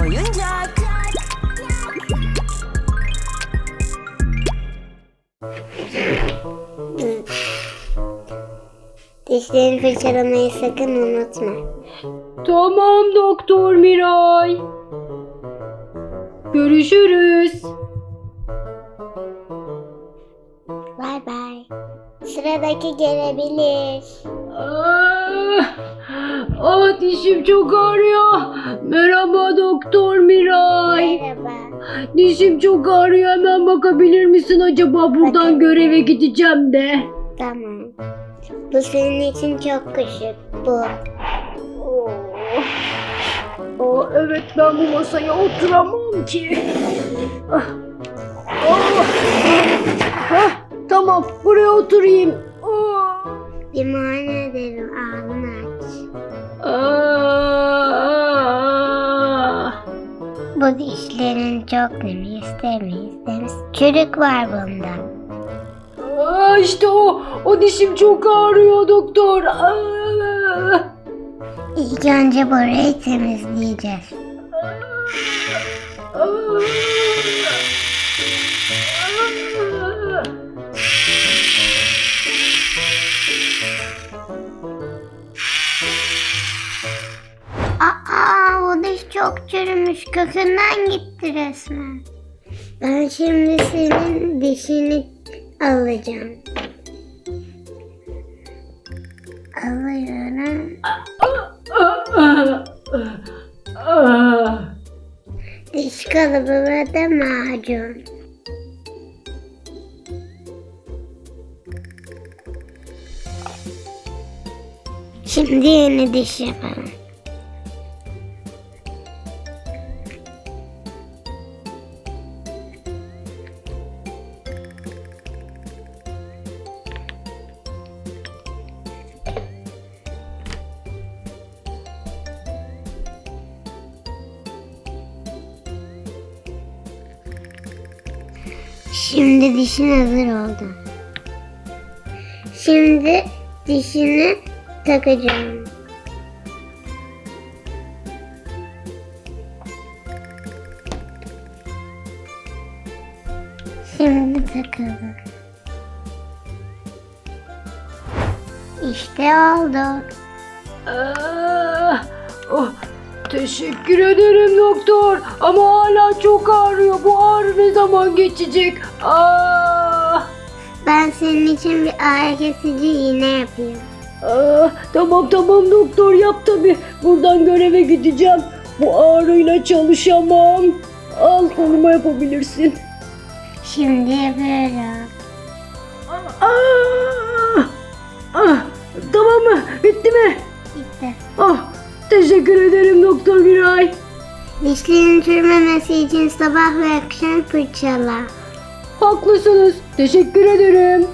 oyuncak. Dişlerini fırçalamayı sakın unutma. Tamam Doktor Miray. Görüşürüz. Bay bay. Sıradaki gelebilir. Ah, ah dişim çok ağrıyor. Merhaba Doktor Miray. Merhaba. Dişim çok ağrıyor. Hemen bakabilir misin acaba? Buradan göreve gideceğim de. Tamam. Bu senin için çok küçük. Bu. Oh. Oh, evet ben bu masaya oturamam ki. Ah. Ah. Ah, tamam buraya oturayım. Bir muayene edelim. Ağzını aç. Bu dişlerin çok temiz, temiz, temiz. Çürük var bunda. Aa, işte o, o dişim çok ağrıyor doktor. Aa. İlk önce burayı temizleyeceğiz. Aa, çok çürümüş. Kökünden gitti resmen. Ben şimdi senin dişini alacağım. Alıyorum. Diş kalıbı ve de macun. Şimdi yeni diş yapalım. Şimdi dişin hazır oldu. Şimdi dişini takacağım. Şimdi takalım. İşte oldu. Aa, oh, teşekkür ederim doktor. Ama hala çok ağrıyor. Bu ağrı ne zaman geçecek? Aa, Ben senin için bir ağrı kesici iğne yapayım. aa, tamam tamam doktor yap tabi. Buradan göreve gideceğim. Bu ağrıyla çalışamam. Al koluma yapabilirsin. Şimdi yapıyorum. Aa, Dişlerin çürümemesi için sabah ve akşam fırçala. Haklısınız. Teşekkür ederim.